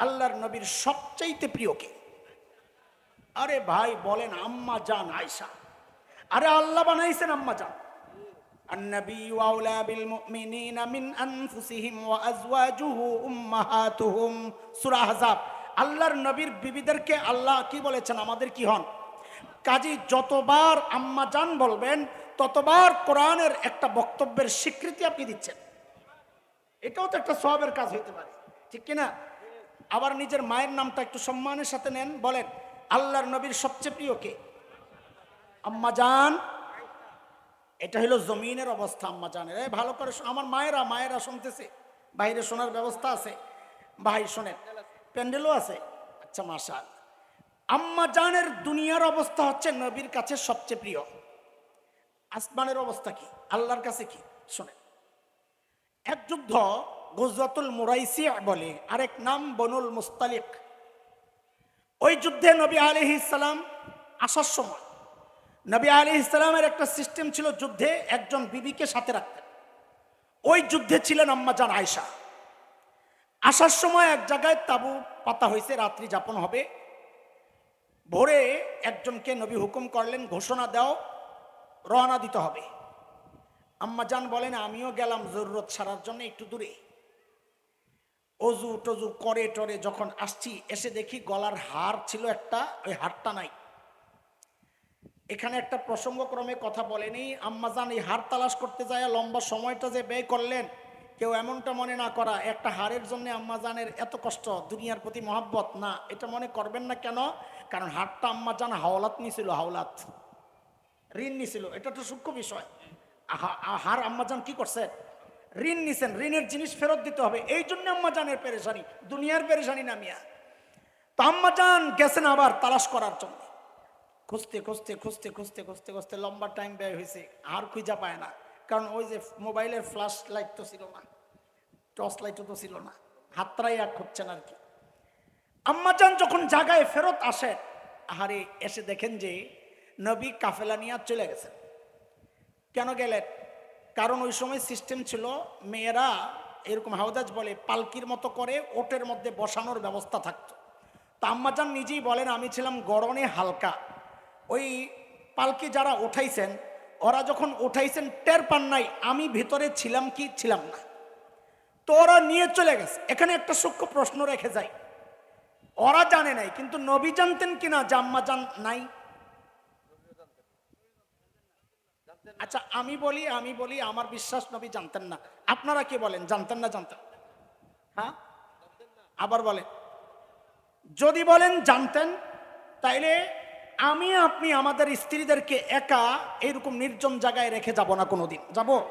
আল্লাহর নবীর সবচাইতে প্রিয় কে আরে ভাই বলেন আম্মা জান আয়সা আরে আল্লাহ বানাইছেন আম্মা জান النبي أولى بالمؤمنين من أنفسهم وأزواجه أمهاتهم সূরা আহজাব আল্লাহর নবীর বিবিদেরকে আল্লাহ কি বলেছেন আমাদের কি হন কাজী যতবার আম্মা জান বলবেন ততবার কোরআনের একটা বক্তব্যের স্বীকৃতি আপনি দিচ্ছেন এটাও তো একটা সবের কাজ হইতে পারে ঠিক কিনা আবার নিজের মায়ের নামটা একটু সম্মানের সাথে নেন, বলেন, আল্লাহর নবীর সবচেয়ে প্রিয় কে? আম্মা জান। এটা হলো জমিনের অবস্থা, আম্মা জানের এই ভালো করে আমার মায়েরা মায়েরা শুনতেছে, বাইরে শোনার ব্যবস্থা আছে। ভাই, শোনেন, প্যান্ডেলও আছে। আচ্ছা মাশাল। আম্মা জানের দুনিয়ার অবস্থা হচ্ছে নবীর কাছে সবচেয়ে প্রিয়। আসমানের অবস্থা কি? আল্লাহর কাছে কি? শোনেন, এক যুদ্ধ গুজরাতুল মুরাইসি বলে। আরেক নাম বনুল মুস্তালিক। ওই যুদ্ধে নবী আলহি ইসলাম আসার সময়, নবী আলী ইসলামের একটা সিস্টেম ছিল যুদ্ধে একজন বিবিকে সাথে রাখতেন ওই যুদ্ধে ছিলেন আম্মাজান আয়সা আসার সময় এক জায়গায় তাবু পাতা হয়েছে, রাত্রি যাপন হবে। ভোরে একজনকে নবী হুকুম করলেন, ঘোষণা দাও, রওনা দিতে হবে। আম্মাজান বলেন, আমিও গেলাম জরুরত সারার জন্য একটু দূরে। অজু টজু করে টরে যখন আসছি, এসে দেখি গলার হার ছিল একটা, ওই হারটা নাই। এখানে একটা প্রসঙ্গক্রমে কথা বলেনি আম্মাজান এই হার তালাশ করতে যায় লম্বা সময়টা যে ব্যয় করলেন, কেউ এমনটা মনে না করা, একটা হারের জন্য আম্মাজানের এত কষ্ট, দুনিয়ার প্রতি মহাব্বত, না, এটা মনে করবেন না কেন? কারণ হারটা আম্মাজান হাওলাত নিছিল, হাওলাত। ঋণ নিছিল, এটা তো সূক্ষ্ম বিষয়। হার আম্মাজান কি করছে? ঋণ নিছেন, ঋণের জিনিস ফেরত দিতে হবে। এই জন্য আম্মাজানের পেরেশানি, দুনিয়ার পেরেশানি না মিয়া তো আম্মাজান গেছেন আবার তালাশ করার জন্য। খুঁজতে খুঁজতে খুঁজতে খুঁজতে খুঁজতে খুঁজতে লম্বা টাইম ব্যয় হয়েছে আর খুঁজা পায় না। কারণ ওই যে মোবাইলের ফ্ল্যাশ লাইট তো ছিল না টর্চ লাইটও তো ছিল না হাতরাই আর খুঁজছেন আর কি। আম্মাজান যখন জায়গায় ফেরত আসেন, আহারে, এসে দেখেন যে নবী কাফেলা নিয়ে চলে গেছেন। কেন গেলেন? কারণ ওই সময় সিস্টেম ছিল, মেয়েরা এরকম হাওদাজ বলে পালকির মতো করে ওটের মধ্যে বসানোর ব্যবস্থা থাকতো। তাম্মাজান নিজেই বলেন, আমি ছিলাম গরনে হালকা। ওই পালকি যারা উঠাইছেন, ওরা যখন উঠাইছেন, টের পান নাই, আমি ভিতরে ছিলাম কি ছিলাম না? তো ওরা নিয়ে চলে গেছে। এখানে একটা সূক্ষ্ম প্রশ্ন রেখে যায় ওরা জানে নাই, কিন্তু নবী জানতেন কিনা যে আম্মাজান নাই? আচ্ছা আমি বলি আমি বলি, আমার বিশ্বাস নবী জানতেন না। আপনারা কি বলেন? জানতেন না, জানতেন। হ্যাঁ? আবার বলেন। যদি বলেন জানতেন, তাইলে আমি, আপনি আমাদের স্ত্রীদেরকে একা এরকম নির্জন জায়গায় রেখে যাব না কোনোদিন। যাব?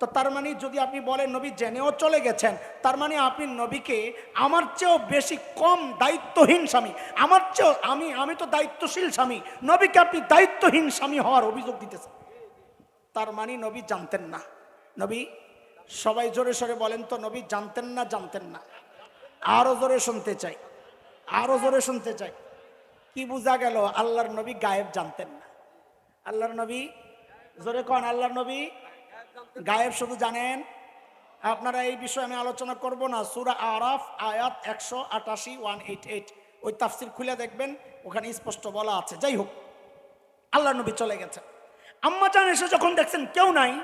তো তার মানে যদি আপনি বলেন, নবী জেনেও চলে গেছেন, তার মানে আপনি নবীকে আমার চেয়েও বেশি কম দায়িত্বহীন স্বামী। আমার চেয়েও, আমি আমি তো দায়িত্বশীল স্বামী। নবীকে আপনি দায়িত্বহীন স্বামী হওয়ার অভিযোগ দিতেছেন। তার মানে নবী জানতেন না। নবী সবাই জোরে সরে বলেন তো, নবী জানতেন না জানতেন না। আরও জোরে শুনতে চাই, আরও জোরে শুনতে চাই। কি বোঝা গেল? আল্লাহর নবী গায়েব জানতেন না। আল্লাহর নবী, জোরে কন, আল্লাহর নবী গায়েব শুধু জানেন? আপনারা এই বিষয়ে আমি আলোচনা করব না। সুরা আরাফ, আয়াত একশো আটাশি, ওয়ান এইট এইট। ওই তাফসির খুলে দেখবেন, ওখানে স্পষ্ট বলা আছে। যাই হোক আল্লাহ নবী চলে গেছেন আম্মাজান এসে যখন দেখছেন কেউ নাই,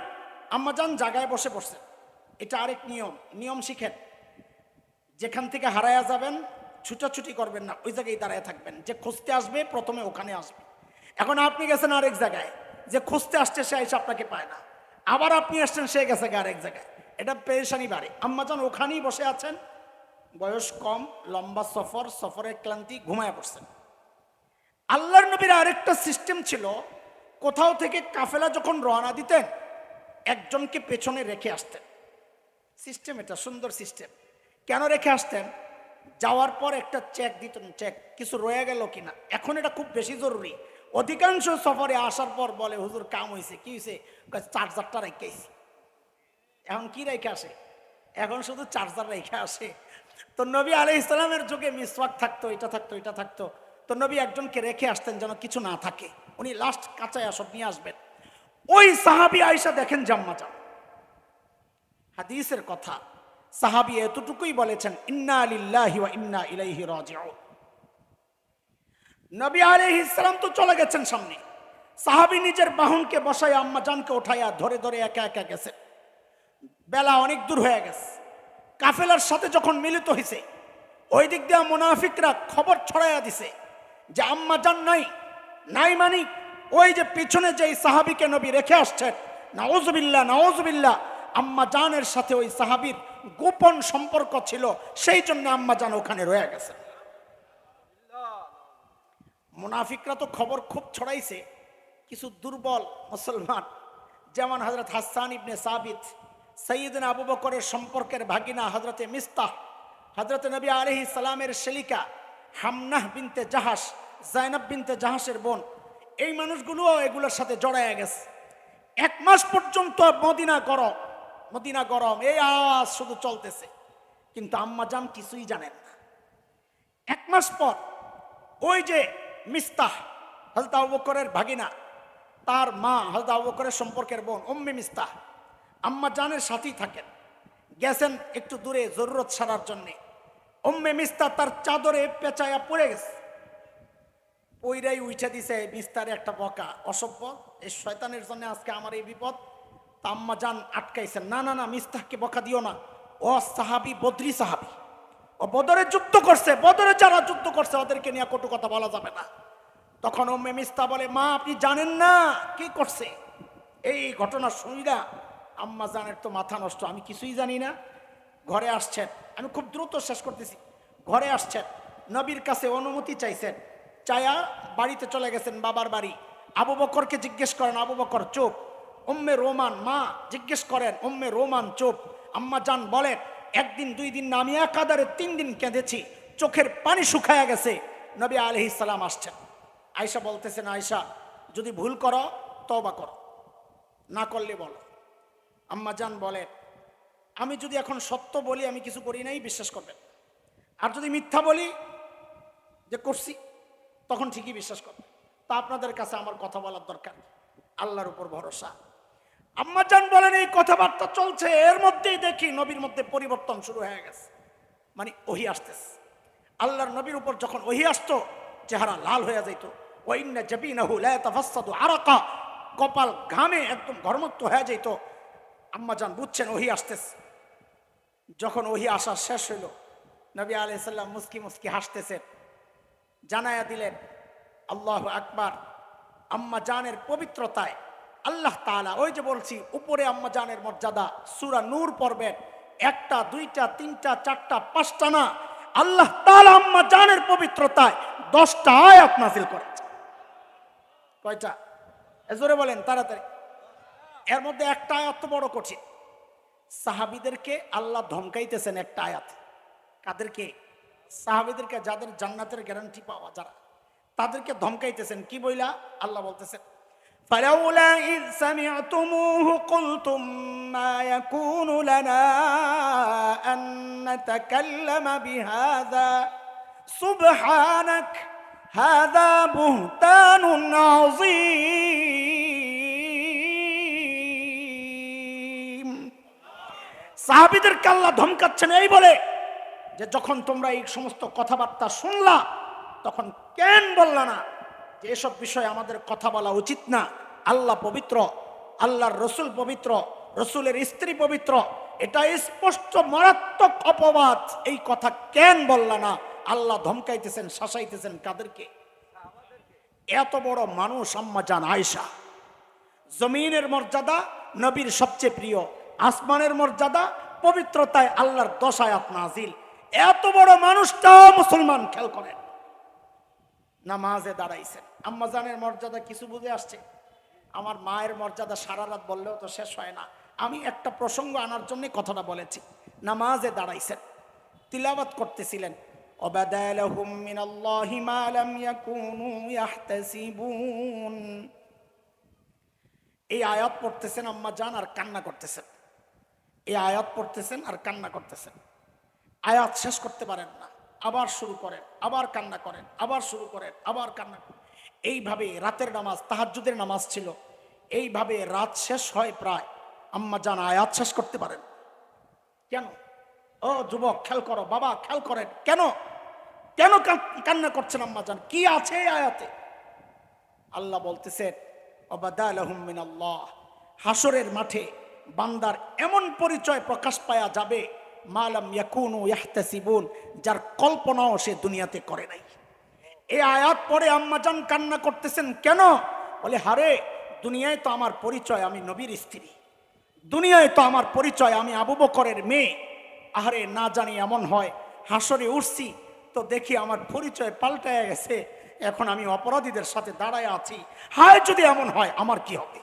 আম্মাজান জায়গায় বসে পড়ছেন এটা আরেক নিয়ম নিয়ম শিখেন। যেখান থেকে হারায়া যাবেন, ছুটাছুটি করবেন না, ওই জায়গায় দাঁড়ায় থাকবেন। যে খুঁজতে আসবে, প্রথমে ওখানে আসবে। এখন আপনি গেছেন আরেক জায়গায়, যে খুঁজতে আসছে, সে এসে আপনাকে পায় না। আবার আপনি আসছেন, সে গেছে আরেক জায়গায়। এটা পেরেশানি বাড়ে। আম্মাজান ওখানেই বসে আছেন, বয়স কম, লম্বা সফর সফরের ক্লান্তি, ঘুমায় পড়ছেন। আল্লাহর নবীর আরেকটা সিস্টেম ছিল কোথাও থেকে কাফেলা যখন রওনা দিতেন, একজনকে পেছনে রেখে আসতেন। সিস্টেম এটা, সুন্দর সিস্টেম কেন রেখে আসতেন? যাওয়ার পর একটা চেক দিতেন চেক কিছু রয়ে গেল কিনা। এখন এটা খুব বেশি জরুরি। অধিকাংশ সফরে আসার পর বলে, হুজুর, কাম হয়েছে কি হয়েছে চার্জারটা রেখে এখন কি রেখে আসে? এখন শুধু চার্জার রেখে আসে। তো নবী আলি ইসলামের যুগে মিসওয়াক থাকতো, এটা থাকতো এটা থাকতো। তো নবী একজনকে রেখে আসতেন যেন কিছু না থাকে। উনি লাস্ট কাঁচায় সব নিয়ে আসবেন। ওই সাহাবি আয়সা দেখেন জাম্মা যান হাদিসের কথা। সাহাবি এতটুকুই বলেছেন, ইন্না লিল্লাহি ওয়া ইন্না ইলাইহি রাজিউন। নবী আলাইহিস সালাম তো চলে গেছেন সামনে। সাহাবি নিজের বাহনকে বসায় আম্মা জানকে উঠাইয়া ধরে ধরে একা একা গেছে বেলা অনেক দূর হয়ে গেছে। কাফেলার সাথে যখন মিলিত হয়েছে ওই দিক দিয়ে মুনাফিকরা খবর ছড়াইয়া দিছে। যে আম্মা জান নাই নাই মানি ওই যে পিছনে যে সাহাবিকে নবী রেখে আসছেন নাওজবিল্লা নাওজবিল্লা আম্মা জানের সাথে ওই সাহাবির গোপন সম্পর্ক ছিল, সেই জন্য আম্মা জান ওখানে রয়ে গেছে। মুনাফিকরা তো খবর খুব ছড়াইছে, কিছু দুর্বল মুসলমান, যেমন হজরত হাসান ইবনে সাবিত, সৈয়দিন আবু বকরের সম্পর্কের ভাগিনা হজরতে মিস্তাহ হজরত নবী আলহি সালামের শেলিকা হামনাহ বিনতে জাহাস জাইনাব বিনতে জাহাসের বোন। এই মানুষগুলোও এগুলোর সাথে জড়ায় গেছে। এক মাস পর্যন্ত মদিনা গরম মদিনা গরম, এই আওয়াজ শুধু চলতেছে। কিন্তু আম্মা জান কিছুই জানেন না। এক মাস পর ওই যে মিস্তাহ আবু বকরের ভাগিনা, তার মা আবু বকরের সম্পর্কের বোন, উম্মে মিস্তাহ, আম্মা জানের সাথেই থাকেন। গেছেন একটু দূরে জরুরত সারার জন্যে। উম্মে মিস্তা তার চাদরে পেঁচায়া পড়ে গেছে। পইরাই উঠে দিছে বিস্তারে একটা বকা। অসভ্য এই শয়তানের জন্য আজকে আমার এই বিপদ। তা আম্মা জান আটকাইছেন। না না না মিস্তাহকে বকা দিও না। ও সাহাবি, বদ্রি সাহাবি। ও বদরে যুদ্ধ করছে, বদরে যারা যুদ্ধ করছে, ওদেরকে নিয়ে কটু কথা বলা যাবে না। তখন উম্মে মিস্তা বলে, মা, আপনি জানেন না, কি করছে? এই ঘটনা শুনিরা আম্মা জানের তো মাথা নষ্ট, আমি কিছুই জানি না। ঘরে আসছেন। আমি খুব দ্রুত শেষ করতেছি। ঘরে আসছেন। নবীর কাছে অনুমতি চাইছেন। চায়া বাড়িতে চলে গেছেন বাবার বাড়ি। আবু বকরকে জিজ্ঞেস করেন, আবু বকর, চুপ। উম্মে রোমান, মা, জিজ্ঞেস করেন, উম্মে রোমান, চুপ। আম্মা যান বলেন, একদিন, দুই দিন না, আমি একাধারে তিন দিন কেঁদেছি। চোখের পানি শুকায়া গেছে। নবী আলহিস সালাম আসছেন। আয়সা বলতেছেন আয়সা যদি ভুল করো তবা করো। না করলে বলো। আম্মা যান বলেন আমি যদি এখন সত্য বলি, আমি কিছু করি নাই, বিশ্বাস করবেন। আর যদি মিথ্যা বলি, যে করছি, তখন ঠিকই বিশ্বাস করবেন। তা আপনাদের কাছে আমার কথা বলার দরকার। আল্লাহর উপর ভরসা। আম্মা জান বলেন, এই কথাবার্তা চলছে, এর মধ্যেই দেখি নবীর মধ্যে পরিবর্তন শুরু হয়ে গেছে। মানে ওহি আসতেছে। আল্লাহর নবীর উপর যখন ওহি আসতো, চেহারা লাল হয়ে যাইতো। ওইন্না জাবিনাহু লা তাফাসসাদু আরাকা। কপাল ঘামে একদম ঘর্মত্ব হয়ে যাইত। আম্মা জান বুঝছেন, ওহি আসতেছে। যখন ওহি আসা শেষ হইল, নবী আলাইহিস সালাম মুস্কি মুস্কি হাসতেছেন, জানায়া দিলেন, আল্লাহ আকবার, আম্মা জানের পবিত্রতায় আল্লাহ তাআলা, ওই যে বলছি, উপরে আম্মা জানের মর্যাদা, সূরা নূর পড়বেন, একটা, দুইটা, তিনটা, চারটা, পাঁচটা না, আল্লাহ তাআলা আম্মা জানের পবিত্রতায় দশটা আয়াত নাজিল করেছে। কয়টা? জোরে বলেন, তাড়াতাড়ি। এর মধ্যে একটা আয়াত বড় কঠিন। সাহাবিদেরকে আল্লাহ ধমকাইতেছেন একটা আয়াত কাদেরকে সাহাবিদেরকে যাদের জান্নাতের গ্যারান্টি পাওয়া যারা তাদেরকে ধমকাইতেছেন কি বইলা আল্লাহ বলতেছেন فلولا إذ سمعتموه قلتم ما يكون لنا أن نتكلم بهذا سبحانك هذا بهتان عظيم সাহাবিদেরকে আল্লাহ ধমকাচ্ছেন, এই বলে যে যখন তোমরা এই সমস্ত কথাবার্তা শুনলা, তখন কেন বললা না যে এসব বিষয়ে আমাদের কথা বলা উচিত না? আল্লাহ পবিত্র, আল্লাহর রসুল পবিত্র, রসুলের স্ত্রী পবিত্র, এটা স্পষ্ট, মারাত্মক অপবাদ। এই কথা কেন বললা না? আল্লাহ ধমকাইতেছেন, শাসাইতেছেন কাদেরকে? এত বড় মানুষ আম্মা জান আয়সা জমিনের মর্যাদা নবীর সবচেয়ে প্রিয়। আসমানের মর্যাদা, পবিত্রতায় আল্লাহর দশায়াত নাজিল। এত বড় মানুষটা মুসলমান খেল করেন। নামাজে দাঁড়াইছেন। আম্মাজানের মর্যাদা কিছু বুঝে আসছে? আমার মায়ের মর্যাদা সারা রাত বললেও তো শেষ হয় না। আমি একটা প্রসঙ্গ আনার জন্য কথাটা বলেছি। নামাজে দাঁড়াইছেন। তিলাবাত করতেছিলেন। এই আয়াত পড়তেছেন আম্মা জান আর কান্না করতেছেন। এই আয়াত পড়তেছেন আর কান্না করতেছেন। আয়াত শেষ করতে পারেন না। আবার শুরু করেন, আবার কান্না করেন, আবার শুরু করেন, আবার কান্না করেন। এইভাবে রাতের নামাজ, তাহাজ্জুদের নামাজ ছিল। এইভাবে রাত শেষ হয় প্রায়। আম্মা জান, আয়াত শেষ করতে পারেন। কেন? ও যুবক, খেয়াল করো, বাবা খেয়াল করেন। কেন? কেন কান্না করছেন আম্মা জান? কি আছে আয়াতে? আল্লাহ বলতেছেন মিনাল্লাহ। হাসরের মাঠে বান্দার এমন পরিচয় প্রকাশ পায়া যাবে, মালাম ইয়াকুনু ইয়াহতাসিবুন, যার কল্পনাও সে দুনিয়াতে করে নাই। এই আয়াত পরে আম্মাজান কান্না করতেছেন, কেন? বলে, হারে, দুনিয়ায় তো আমার পরিচয় আমি নবীর স্ত্রী। দুনিয়ায় তো আমার পরিচয় আমি আবু বকরের মেয়ে। আহারে, না জানি এমন হয়, হাসরে উঠছি, তো দেখি আমার পরিচয় পাল্টায় গেছে, এখন আমি অপরাধীদের সাথে দাঁড়ায় আছি। হায়, যদি এমন হয়, আমার কি হবে?